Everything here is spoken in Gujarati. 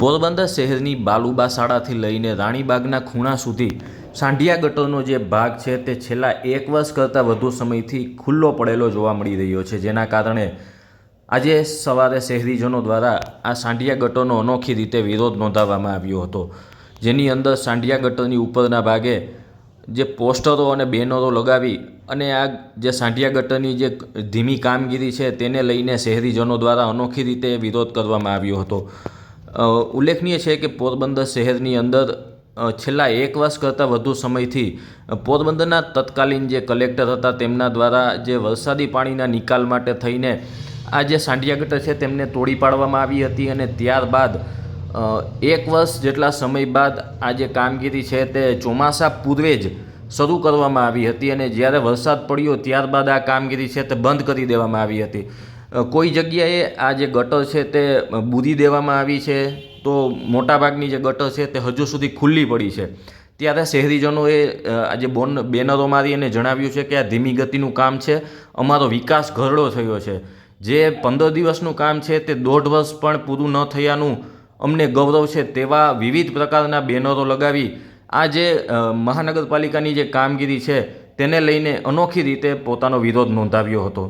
પોરબંદર શહેરની બાલુબા શાળાથી લઈને રાણીબાગના ખૂણા સુધી સાંઢિયા ગટરનો જે ભાગ છે તે છેલ્લા એક વર્ષ કરતાં વધુ સમયથી ખુલ્લો પડેલો જોવા મળી રહ્યો છે. જેના કારણે આજે સવારે શહેરીજનો દ્વારા આ સાંઢિયા ગટરનો અનોખી રીતે વિરોધ નોંધાવવામાં આવ્યો હતો. જેની અંદર સાંઢિયા ગટરની ઉપરના ભાગે જે પોસ્ટરો અને બેનરો લગાવી અને આ જે સાંઢિયા ગટરની જે ધીમી કામગીરી છે તેને લઈને શહેરીજનો દ્વારા અનોખી રીતે વિરોધ કરવામાં આવ્યો હતો. ઉલ્લેખનીય છે કે પોરબંદર શહેરની અંદર છેલ્લા એક વર્ષ કરતાં વધુ સમયથી પોરબંદરના તત્કાલીન જે કલેક્ટર હતા તેમના દ્વારા જે વરસાદી પાણીના નિકાલ માટે થઈને આ જે સાંઢિયા ગટર છે તેમને તોડી પાડવામાં આવી હતી અને ત્યારબાદ એક વર્ષ જેટલા સમય બાદ આ જે કામગીરી છે તે ચોમાસા પૂર્વે જ શરૂ કરવામાં આવી હતી અને જ્યારે વરસાદ પડ્યો ત્યારબાદ આ કામગીરી છે તે બંધ કરી દેવામાં આવી હતી. કોઈ જગ્યાએ આ જે ગટર છે તે બૂરી દેવામાં આવી છે? તો મોટાભાગની જે ગટર છે તે હજુ સુધી ખુલ્લી પડી છે. ત્યારે શહેરીજનોએ આજે બોન બેનરો મારી અને જણાવ્યું છે કે આ ધીમી ગતિનું કામ છે. અમારો વિકાસ ઘરડો થયો છે. જે પંદર દિવસનું કામ છે તે દોઢ વર્ષ પણ પૂરું ન થયાનું અમને ગૌરવ છે તેવા વિવિધ પ્રકારના બેનરો લગાવી આ જે મહાનગરપાલિકાની જે કામગીરી છે તેને લઈને અનોખી રીતે પોતાનો વિરોધ નોંધાવ્યો હતો.